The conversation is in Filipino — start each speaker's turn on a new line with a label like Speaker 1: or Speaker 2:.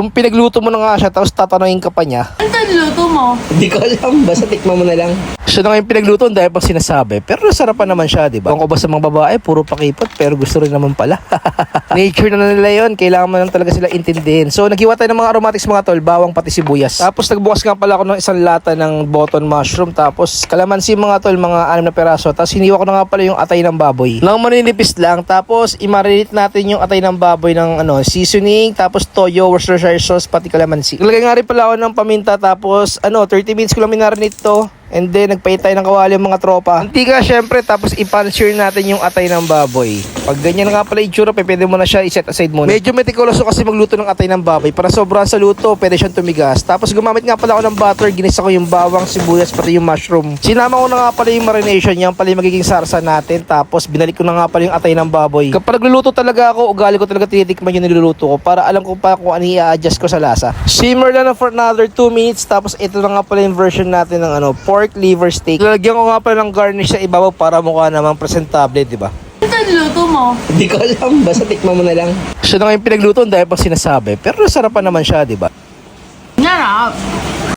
Speaker 1: Yung pinagluto mo na nga siya, tapos tatanungin ka pa niya.
Speaker 2: Ano niluto mo?
Speaker 3: Hindi ko alam, basta tikman mo na lang.
Speaker 1: Siya na nga yung pinagluto, dahil pang sinasabi. Pero nasarapan naman siya, di ba? Kung ko ba sa mga babae, puro pakipot, pero gusto rin naman pala. Nature na nila yun, kailangan mo lang talaga sila intindihin. So, naghiwa tayo ng mga aromatics mga tol, bawang pati sibuyas. Tapos nagbukas nga pala ako ng isang lata ng button mushroom, tapos kalamansi mga tol, mga anim na peraso. Tapos hiniwa ko na nga pala yung atay ng baboy. Nang maninipis lang, tapos imarinate natin yung atay ng baboy ng ano, seasoning, tapos toyo, Worcestershire sauce, pati kalamansi. Ilagay nga rin pala ako ng paminta, tapos ano, 30 minutes ko lang minarinate to. And then, nagpait tayo ng kawali yung mga tropa. Antika, syempre, tapos i-puncher natin yung atay ng baboy. Pag ganyan nga pala yung tsura, pe, pwede mo na siya i-set aside muna. Medyo meticuloso kasi magluto ng atay ng baboy. Para sobrang sa luto, pwede siyang tumigas. Tapos gumamit nga pala ako ng butter, ginisa ko yung bawang, sibuyas, pati yung mushroom. Sinama ko na nga pala yung marination, yan pala yung magiging sarsa natin. Tapos binalik ko na nga pala yung atay ng baboy. Kapag nagluluto talaga ako, ugali ko talaga tinitikman yung niluluto ko para alam ko pa kung ano i-adjust ko sa lasa. Simmer lang na for another 2 minutes. Tapos ito na nga pala yung version natin ng ano, pork liver steak. Lalagyan ko nga pala ng garnish sa ibabaw para mukha namang presentable, di ba?
Speaker 2: Niluto mo?
Speaker 3: Hindi ko alam, basta tikman mo na lang.
Speaker 1: Siya na nga yung pinagluto dahil pang sinasabi. Pero nasarapan naman siya, di ba?